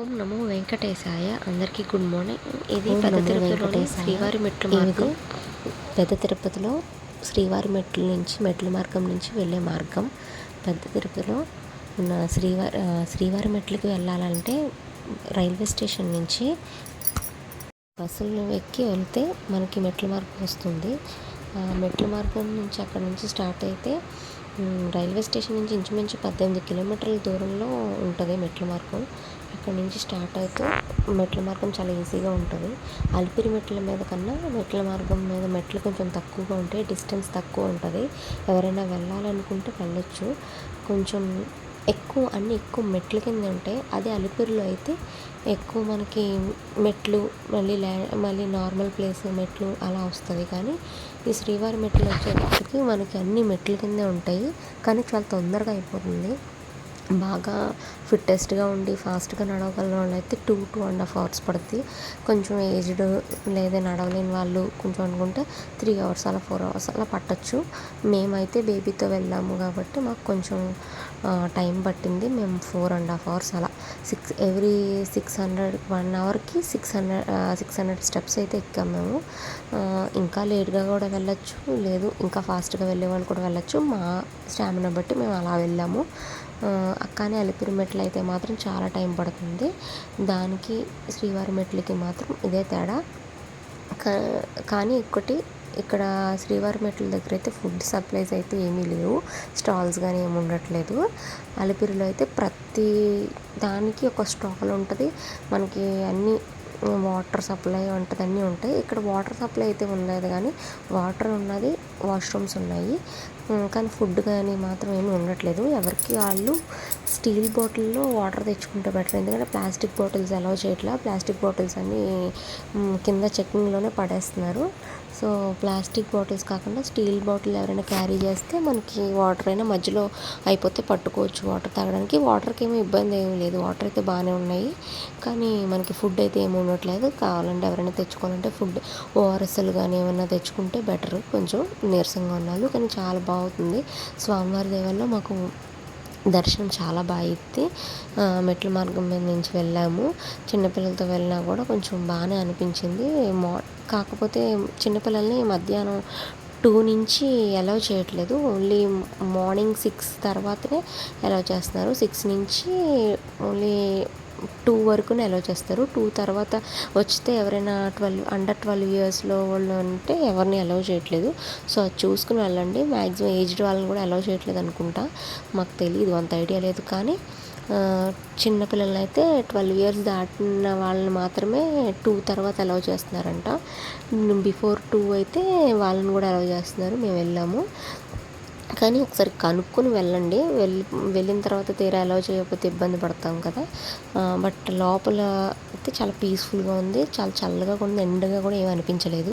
ఓం నమో వెంకటేశాయ. అందరికీ good morning. ఇది పెద్ద తిరుపతిలోని వెంకటేశాయ. శ్రీవారి మెట్లు మార్గం. పెద్ద తిరుపతిలో శ్రీవారి మెట్ల నుంచి మెట్ల మార్గం నుంచి వెళ్ళే మార్గం. పెద్ద తిరుపతిలో ఉన్న శ్రీవారి శ్రీవారి మెట్లకి వెళ్ళాలంటే రైల్వే స్టేషన్ నుంచి బస్సులు ఎక్కి వెళ్తే మనకి మెట్ల మార్గం వస్తుంది. మెట్ల మార్గం నుంచి అక్కడ నుంచి స్టార్ట్ అయితే రైల్వే స్టేషన్ నుంచి ఇంచుమించు పద్దెనిమిది కిలోమీటర్ల దూరంలో ఉంటుంది మెట్ల మార్గం. అక్కడ నుంచి స్టార్ట్ అయితే మెట్ల మార్గం చాలా ఈజీగా ఉంటుంది. అలిపిరి మెట్ల మీద కన్నా మెట్ల మార్గం మీద మెట్లు కొంచెం తక్కువగా ఉంటాయి డిస్టెన్స్ తక్కువ ఉంటుంది. ఎవరైనా వెళ్ళాలనుకుంటే వెళ్ళొచ్చు. కొంచెం ఎక్కువ అన్ని ఎక్కువ మెట్ల కింద ఉంటాయి అదే అలిపిరిలో అయితే ఎక్కువ మనకి మెట్లు మళ్ళీ ల్యా మళ్ళీ నార్మల్ ప్లేస్ మెట్లు అలా వస్తుంది. కానీ ఈ శ్రీవారి మెట్లు వచ్చేటప్పటికి మనకి అన్ని మెట్ల కిందే ఉంటాయి. కానీ చాలా తొందరగా అయిపోతుంది. బాగా ఫిట్టెస్ట్గా ఉండి ఫాస్ట్గా నడవగలిగిన వాళ్ళు అయితే two two and half hours పడుతుంది కొంచెం ఏజ్డ్ లేదా నడవలేని వాళ్ళు కొంచెం అనుకుంటే త్రీ అవర్స్ అలా ఫోర్ అవర్స్ అలా పట్టచ్చు. మేమైతే బేబీతో వెళ్ళాము కాబట్టి మాకు కొంచెం టైం పట్టింది. మేము ఫోర్ అండ్ హాఫ్ అవర్స్ అలా. Six every six hundred one అవర్కి six hundred six hundred steps అయితే ఎక్కాము మేము. ఇంకా లేట్గా కూడా వెళ్ళొచ్చు లేదు ఇంకా ఫాస్ట్గా వెళ్ళేవాళ్ళు కూడా వెళ్ళొచ్చు. మా స్టామినా బట్టి మేము అలా వెళ్ళాము. కానీ అలిపిరి మెట్లు అయితే మాత్రం చాలా టైం పడుతుంది. దానికి శ్రీవారి మెట్లకి మాత్రం ఇదే తేడా. కా- కానీ ఒకటి ఇక్కడ శ్రీవారి మెట్ల దగ్గర అయితే ఫుడ్ సప్లైస్ అయితే ఏమీ లేవు. స్టాల్స్ కానీ ఏమి ఉండట్లేదు. అలిపిరిలో అయితే ప్రతి దానికి ఒక స్టాల్ ఉంటుంది. మనకి అన్నీ వాటర్ సప్లై వంటిది అన్నీ ఉంటాయి. ఇక్కడ వాటర్ సప్లై అయితే ఉండలేదు కానీ వాటర్ ఉన్నది వాష్రూమ్స్ ఉన్నాయి. కానీ ఫుడ్ కానీ మాత్రం ఏమీ ఉండట్లేదు. ఎవరికి వాళ్ళు స్టీల్ బాటిల్లో వాటర్ తెచ్చుకుంటే బెటర్. ఎందుకంటే ప్లాస్టిక్ బాటిల్స్ అలౌ చేయట్లా. ప్లాస్టిక్ బాటిల్స్ అన్నీ కింద చెక్కింగ్లోనే పడేస్తున్నారు. సో ప్లాస్టిక్ బాటిల్స్ కాకుండా స్టీల్ బాటిల్ ఎవరైనా క్యారీ చేస్తే మనకి వాటర్ అయినా మధ్యలో అయిపోతే పట్టుకోవచ్చు. వాటర్ తాగడానికి వాటర్కి ఏమీ ఇబ్బంది ఏమీ లేదు. వాటర్ అయితే బాగానే ఉన్నాయి. కానీ మనకి ఫుడ్ అయితే ఏమి ఉండట్లేదు. కావాలంటే ఎవరైనా తెచ్చుకోవాలంటే ఫుడ్ ఓఆర్ఎస్ఎల్ కానీ ఏమైనా తెచ్చుకుంటే బెటర్. కొంచెం నీరసంగా ఉన్నారు. కానీ చాలా బాగుంది. స్వామివారి దేవల్లో మాకు దర్శనం చాలా బాగా అయింది మెట్ల మార్గం మీద నుంచి వెళ్ళాము. చిన్నపిల్లలతో వెళ్ళినా కూడా కొంచెం బాగానే అనిపించింది. మా కాకపోతే చిన్నపిల్లల్ని మధ్యాహ్నం టూ నుంచి అలౌ చేయట్లేదు. ఓన్లీ మార్నింగ్ సిక్స్ తర్వాతనే అలౌ చేస్తున్నారు. సిక్స్ నుంచి ఓన్లీ టూ వరకునే అలో చేస్తారు? టూ తర్వాత వచ్చితే ఎవరైనా ట్వెల్వ్ అండర్ ట్వెల్వ్ ఇయర్స్లో వాళ్ళు అంటే ఎవరిని అలౌ చేయట్లేదు. సో అది చూసుకుని వెళ్ళండి. మ్యాక్సిమం ఏజ్డ్ వాళ్ళని కూడా అలౌ చేయట్లేదు అనుకుంటా. మాకు తెలియదు అంత ఐడియా లేదు. కానీ ఆ, అయితే ట్వెల్వ్ ఇయర్స్ దాటిన వాళ్ళని మాత్రమే టూ తర్వాత అలౌ చేస్తున్నారంట. బిఫోర్ టూ అయితే వాళ్ళని కూడా అలౌ చేస్తున్నారు. మేము వెళ్ళాము. కానీ ఒకసారి కనుక్కొని వెళ్ళండి. వెళ్ళి వెళ్ళిన తర్వాత తీరా అలౌ చేయకపోతే ఇబ్బంది పడతాం కదా. బట్ లోపల అయితే చాలా పీస్ఫుల్గా ఉంది. చాలా చల్లగా కూడా ఉంది. ఎండగా కూడా ఏమీ అనిపించలేదు.